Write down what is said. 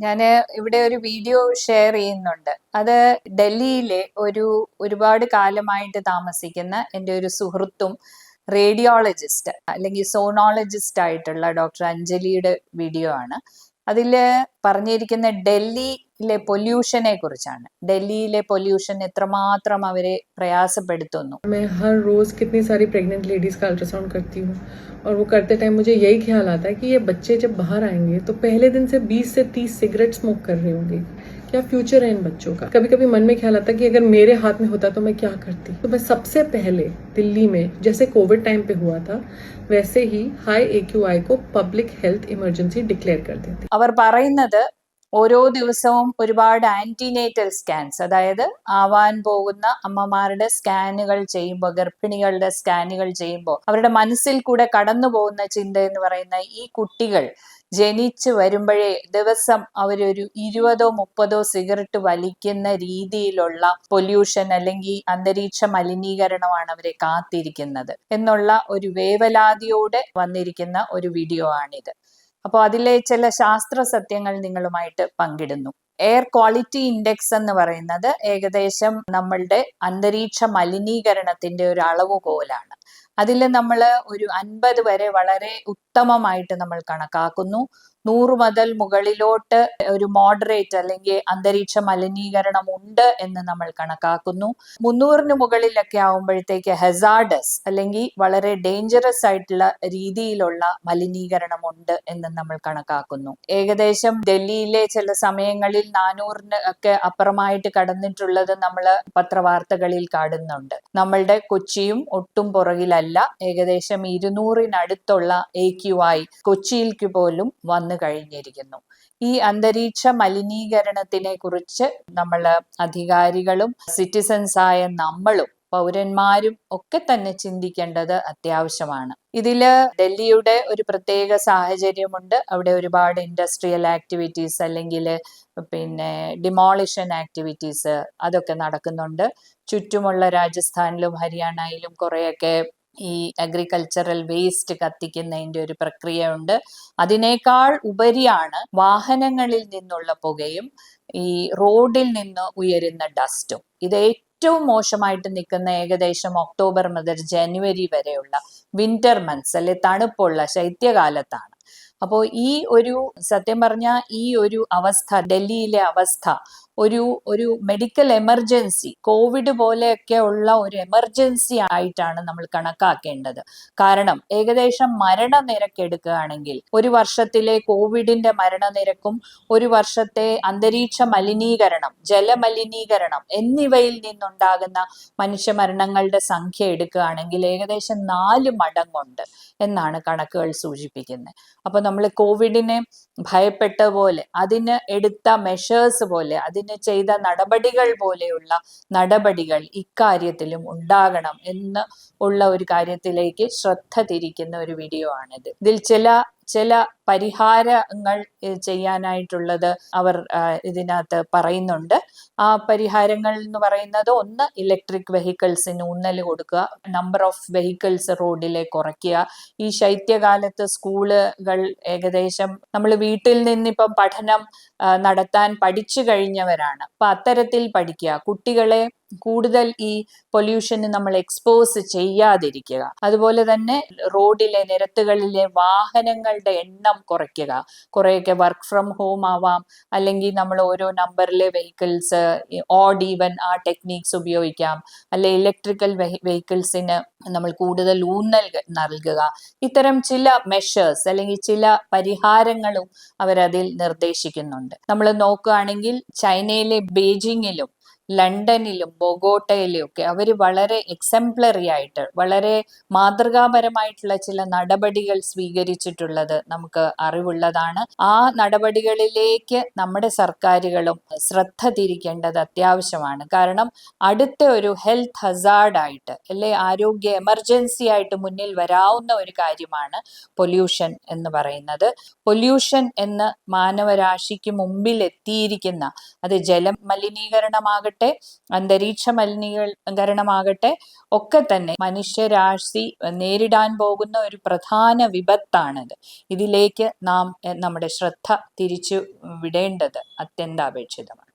ഞാൻ ഇവിടെ ഒരു വീഡിയോ ഷെയർ ചെയ്യുന്നുണ്ട്. അത് ഡൽഹിയിലെ ഒരു ഒരുപാട് കാലമായിട്ട് താമസിക്കുന്ന എന്റെ ഒരു സുഹൃത്തും റേഡിയോളജിസ്റ്റ് അല്ലെങ്കിൽ സോണോളജിസ്റ്റ് ആയിട്ടുള്ള ഡോക്ടർ അഞ്ജലിയുടെ വീഡിയോ ആണ്. അതിൽ പറഞ്ഞിരിക്കുന്ന ഡൽഹിയിലെ പൊല്യൂഷനെ കുറിച്ചാണ് ഡൽഹിയിലെ പൊല്യൂഷൻ എത്രമാത്രം അവരെ പ്രയാസപ്പെടുത്തുന്നു मैं हर रोज़ कितनी सारी प्रेग्नेंट लेडीज़ का अल्ट्रासाउंड करती हूँ और वो करते टाइम मुझे यही ख्याल आता है कि ये बच्चे जब बाहर आएंगे तो पहले दिन से 20 से 30 सिगरेट स्मोक कर रहे होंगे क्या फ्यूचर है इन बच्चों का कभी कभी मन में ख्याल आता है कि अगर मेरे हाथ में होता तो मैं क्या करती तो मैं सबसे पहले दिल्ली में जैसे कोविड टाइम पे हुआ था वैसे ही हाई ए को पब्लिक हेल्थ इमरजेंसी डिक्लेयर कर देती അവർ പറയുന്നത് ഓരോ ദിവസവും ഒരുപാട് ആന്റിനേറ്റൽ സ്കാൻസ് അതായത് ആവാൻ പോകുന്ന അമ്മമാരുടെ സ്കാനുകൾ ചെയ്യുമ്പോൾ ഗർഭിണികളുടെ സ്കാനുകൾ ചെയ്യുമ്പോൾ അവരുടെ മനസ്സിൽ കൂടെ കടന്നു പോകുന്ന ചിന്ത എന്ന് പറയുന്ന ഈ കുട്ടികൾ ജനിച്ചു വരുമ്പോഴേ ദിവസം അവരൊരു ഇരുപതോ മുപ്പതോ സിഗരറ്റ് വലിക്കുന്ന രീതിയിലുള്ള പൊല്യൂഷൻ അല്ലെങ്കിൽ അന്തരീക്ഷ മലിനീകരണമാണ് അവരെ കാത്തിരിക്കുന്നത്. എന്നുള്ള ഒരു വേവലാതിയോടെ വന്നിരിക്കുന്ന ഒരു വീഡിയോ ആണിത്. അപ്പോൾ അതിലെ ചില ശാസ്ത്ര സത്യങ്ങൾ നിങ്ങളുമായിട്ട് പങ്കിടുന്നു. എയർ ക്വാളിറ്റി ഇൻഡെക്സ് എന്ന് പറയുന്നത് ഏകദേശം നമ്മളുടെ അന്തരീക്ഷ മലിനീകരണത്തിന്റെ ഒരു അളവുകോലാണ്. അതിൽ നമ്മൾ ഒരു അൻപത് വരെ വളരെ ഉത്തമമായിട്ട് നമ്മൾ കണക്കാക്കുന്നു. നൂറ് മുതൽ മുകളിലോട്ട് ഒരു മോഡറേറ്റ് അല്ലെങ്കിൽ അന്തരീക്ഷ മലിനീകരണം ഉണ്ട് എന്ന് നമ്മൾ കണക്കാക്കുന്നു. മുന്നൂറിന് മുകളിലൊക്കെ ആവുമ്പോഴത്തേക്ക് ഹെസാർഡസ് അല്ലെങ്കിൽ വളരെ ഡേഞ്ചറസ് ആയിട്ടുള്ള രീതിയിലുള്ള മലിനീകരണം ഉണ്ട് എന്ന് നമ്മൾ കണക്കാക്കുന്നു. ഏകദേശം ഡൽഹിയിലെ ചില സമയങ്ങളിൽ നാനൂറിന് ഒക്കെ അപ്പുറമായിട്ട് കടന്നിട്ടുള്ളത് നമ്മൾ പത്രവാർത്തകളിൽ കാണുന്നുണ്ട്. നമ്മളുടെ കൊച്ചിയും ഒട്ടും പുറകിലല്ല. ഏകദേശം ഇരുന്നൂറിനടുത്തുള്ള എ ക്യു ആയി കൊച്ചിയിലേക്ക് പോലും വന്നു കഴിഞ്ഞിരിക്കുന്നു. ഈ അന്തരീക്ഷ മലിനീകരണത്തിനെ കുറിച്ച് നമ്മൾ അധികാരികളും സിറ്റിസൺസ് ആയ നമ്മളും പൗരന്മാരും ഒക്കെ തന്നെ ചിന്തിക്കേണ്ടത് അത്യാവശ്യമാണ്. ഇതിൽ ഡൽഹിയുടെ ഒരു പ്രത്യേക സാഹചര്യമുണ്ട്. അവിടെ ഒരുപാട് ഇൻഡസ്ട്രിയൽ ആക്ടിവിറ്റീസ് അല്ലെങ്കിൽ പിന്നെ ഡിമോളിഷൻ ആക്ടിവിറ്റീസ് അതൊക്കെ നടക്കുന്നുണ്ട്. ചുറ്റുമുള്ള രാജസ്ഥാനിലും ഹരിയാനയിലും കുറേയൊക്കെ ഈ അഗ്രികൾച്ചറൽ വേസ്റ്റ് കത്തിക്കുന്നതിന്റെ ഒരു പ്രക്രിയ ഉണ്ട് അതിനേക്കാൾ ഉപരിയാണ് വാഹനങ്ങളിൽ നിന്നുള്ള പുകയും ഈ റോഡിൽ നിന്ന് ഉയരുന്ന ഡസ്റ്റും ഇത് ഏറ്റവും മോശമായിട്ട് നിൽക്കുന്ന ഏകദേശം ഒക്ടോബർ മുതൽ ജനുവരി വരെയുള്ള വിന്റർ മന്ത്സ് അല്ലെ തണുപ്പുള്ള ശൈത്യകാലത്താണ്. അപ്പോൾ ഈ ഒരു സത്യം പറഞ്ഞ ഈ ഒരു അവസ്ഥ ഡൽഹിയിലെ അവസ്ഥ ഒരു ഒരു മെഡിക്കൽ എമർജൻസി കോവിഡ് പോലെയൊക്കെ ഉള്ള ഒരു എമർജൻസി ആയിട്ടാണ് നമ്മൾ കണക്കാക്കേണ്ടത്. കാരണം ഏകദേശം മരണനിരക്ക് എടുക്കുകയാണെങ്കിൽ ഒരു വർഷത്തിലെ കോവിഡിന്റെ മരണനിരക്കും ഒരു വർഷത്തെ അന്തരീക്ഷ മലിനീകരണം ജലമലിനീകരണം എന്നിവയിൽ നിന്നുണ്ടാകുന്ന മനുഷ്യ മരണങ്ങളുടെ സംഖ്യ എടുക്കുകയാണെങ്കിൽ ഏകദേശം നാല് മടങ്ങുണ്ട് എന്നാണ് കണക്കുകൾ സൂചിപ്പിക്കുന്നത്. അപ്പൊ നമ്മൾ കോവിഡിനെ ഭയപ്പെട്ട പോലെ അതിന് എടുത്ത മെഷേഴ്സ് പോലെ അതിന് ചെയ്ത നടപടികൾ പോലെയുള്ള നടപടികൾ ഇക്കാര്യത്തിലും ഉണ്ടാകണം എന്ന് ഉള്ള ഒരു കാര്യത്തിലേക്ക് ശ്രദ്ധ തിരിക്കുന്ന ഒരു വീഡിയോ ആണിത്. ഇതിൽ ചില ചില പരിഹാരങ്ങൾ ചെയ്യാനായിട്ടുള്ളത് അവർ ഇതിനകത്ത് പറയുന്നുണ്ട്. ആ പരിഹാരങ്ങൾ എന്ന് പറയുന്നത് ഒന്ന് ഇലക്ട്രിക് വെഹിക്കിൾസിന് ഊന്നൽ കൊടുക്കുക നമ്പർ ഓഫ് വെഹിക്കിൾസ് റോഡിലെ കുറയ്ക്കുക. ഈ ശൈത്യകാലത്ത് സ്കൂളുകൾ ഏകദേശം നമ്മൾ വീട്ടിൽ നിന്നിപ്പം പഠനം നടത്താൻ പഠിച്ചു കഴിഞ്ഞവരാണ്. അപ്പൊ അത്തരത്തിൽ പഠിക്കുക. കുട്ടികളെ കൂടുതൽ ഈ പൊല്യൂഷന് നമ്മൾ എക്സ്പോസ് ചെയ്യാതിരിക്കുക. അതുപോലെ തന്നെ റോഡിലെ നിരത്തുകളിലെ വാഹനങ്ങളുടെ എണ്ണം കുറയ്ക്കുക. കുറേയൊക്കെ വർക്ക് ഫ്രം ഹോം ആവാം. അല്ലെങ്കിൽ നമ്മൾ ഓരോ നമ്പറിലെ വെഹിക്കിൾസ് ഓഡ് ഈവൻ ആ ടെക്നീക്സ് ഉപയോഗിക്കാം. അല്ലെ ഇലക്ട്രിക്കൽ വെഹിക്കിൾസിന് നമ്മൾ കൂടുതൽ ഊന്നൽ നൽകുക. ഇത്തരം ചില മെഷേഴ്സ് അല്ലെങ്കിൽ ചില പരിഹാരങ്ങളും അവരതിൽ നിർദ്ദേശിക്കുന്നുണ്ട്. നമ്മൾ നോക്കുകയാണെങ്കിൽ ചൈനയിലെ ബീജിങ്ങിലും ലണ്ടനിലും ബൊഗോട്ടയിലും ഒക്കെ അവർ വളരെ എക്സംപ്ലറി ആയിട്ട് വളരെ മാതൃകാപരമായിട്ടുള്ള ചില നടപടികൾ സ്വീകരിച്ചിട്ടുള്ളത് നമുക്ക് അറിവുള്ളതാണ്. ആ നടപടികളിലേക്ക് നമ്മുടെ സർക്കാരുകളും ശ്രദ്ധ തിരിക്കേണ്ടത് അത്യാവശ്യമാണ്. കാരണം അടുത്ത ഒരു ഹെൽത്ത് ഹസാർഡായിട്ട് അല്ലെ ആരോഗ്യ എമർജൻസി ആയിട്ട് മുന്നിൽ വരാവുന്ന ഒരു കാര്യമാണ് പൊല്യൂഷൻ എന്ന് പറയുന്നത്. പൊല്യൂഷൻ എന്ന് മാനവരാശിക്ക് മുമ്പിൽ എത്തിയിരിക്കുന്ന അത് ജലമലിനീകരണമാകട്ടെ ആകട്ടെ അന്തരീക്ഷ മലിനീകരണമാകട്ടെ ഒക്കെ തന്നെ മനുഷ്യരാശി നേരിടാൻ പോകുന്ന ഒരു പ്രധാന വിപത്താണിത്. ഇതിലേക്ക് നാം നമ്മുടെ ശ്രദ്ധ തിരിച്ചു വിടേണ്ടത് അത്യന്താപേക്ഷിതമാണ്.